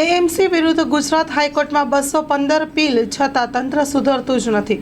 AMC વિરુદ્ધ ગુજરાત હાઈકોર્ટમાં બસો પંદર પીલ છતાં તંત્ર સુધરતું જ નથી.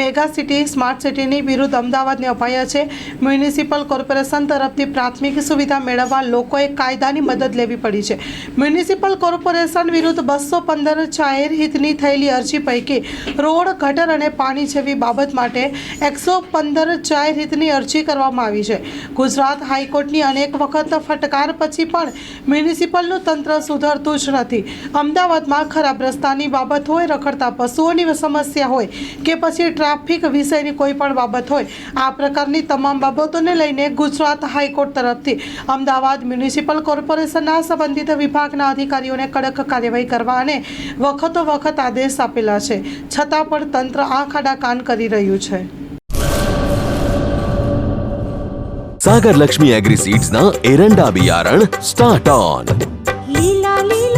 મેગા સિટી, સ્માર્ટ સિટીની વિરુદ્ધ અમદાવાદને અપાયા છે. મ્યુનિસિપલ કોર્પોરેશન તરફથી પ્રાથમિક સુવિધા મેળવવા લોકોએ કાયદાની મદદ લેવી પડી છે. મ્યુનિસિપલ કોર્પોરેશન વિરુદ્ધ બસો પંદર જાહેર હિતની થયેલી અરજી પૈકી રોડ, ગટર અને પાણી જેવી બાબત માટે એકસો પંદર જાહેર હિતની અરજી કરવામાં આવી છે. ગુજરાત હાઈકોર્ટની અનેક વખત ફટકાર પછી પણ મ્યુનિસિપલનું તંત્ર સુધરતું જ નથી. નથી અમદાવાદમાં ખરાબ રસ્તાની બાબત હોય રખડતા પશુઓની સમસ્યા હોય કે પછી ટ્રાફિક વિષયની કોઈ પણ બાબત હોય આ પ્રકારની તમામ બાબતોને લઈને ગુજરાત હાઈકોર્ટ તરફથી અમદાવાદ મ્યુનિસિપલ કોર્પોરેશનના સંબંધિત વિભાગના અધિકારીઓને કડક કાર્યવાહી કરવા અને વખતો વખત આદેશ આપેલા છે. છતાં પણ તંત્ર આ ખાડા કાન કરી રહ્યું છે. સાગર લક્ષ્મી એગ્રીસીડ્સના એરંડા બિયારણ સ્ટાર્ટ ઓન. લીલા લીલા